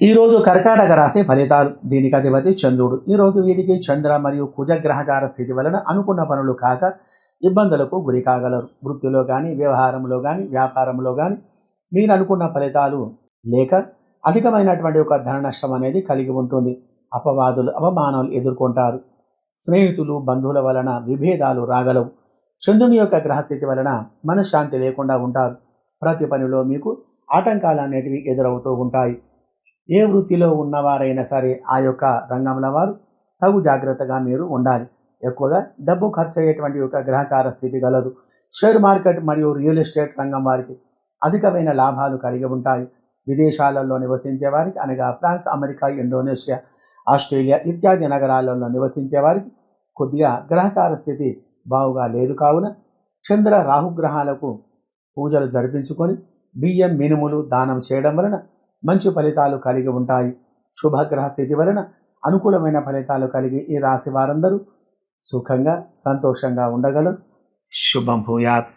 ఈరోజు కర్కాటక రాశి ఫలితాలు. దీనికి అధిపతి చంద్రుడు. ఈరోజు వీరికి చంద్ర మరియు కుజ గ్రహచార స్థితి వలన అనుకున్న పనులు కాక ఇబ్బందులకు గురి కాగలరు. వృత్తిలో కానీ వ్యవహారంలో కానీ వ్యాపారంలో కానీ మీరు అనుకున్న ఫలితాలు లేక అధికమైనటువంటి ఒక ధన నష్టం అనేది కలిగి ఉంటుంది. అపవాదులు అవమానాలు ఎదుర్కొంటారు. స్నేహితులు బంధువుల వలన విభేదాలు రాగలవు. చంద్రుని యొక్క గ్రహస్థితి వలన మనశ్శాంతి లేకుండా ఉంటారు. ప్రతి పనిలో మీకు ఆటంకాలు అనేటివి ఎదురవుతూ ఉంటాయి. ఏ వృత్తిలో ఉన్నవారైనా సరే ఆ యొక్క రంగంలో వారు తగు జాగ్రత్తగా మీరు ఉండాలి. ఎక్కువగా డబ్బు ఖర్చు అయ్యేటువంటి యొక్క గ్రహచార స్థితి గలదు. షేర్ మార్కెట్ మరియు రియల్ ఎస్టేట్ రంగం వారికి అధికమైన లాభాలు కలిగి ఉంటాయి. విదేశాలలో నివసించే వారికి అనగా ఫ్రాన్స్ అమెరికా ఇండోనేషియా ఆస్ట్రేలియా ఇత్యాది నగరాలలో నివసించే వారికి కొద్దిగా గ్రహచార స్థితి బాగుగా లేదు కావున చంద్ర రాహుగ్రహాలకు పూజలు జరిపించుకొని బియ్యం మినుములు దానం చేయడం వలన మంచి ఫలితాలు కలిగి ఉంటాయి. శుభగ్రహ స్థితి వలన అనుకూలమైన ఫలితాలు కలిగి ఈ రాశి వారందరూ సుఖంగా సంతోషంగా ఉండగలరు. శుభం భూయాత్.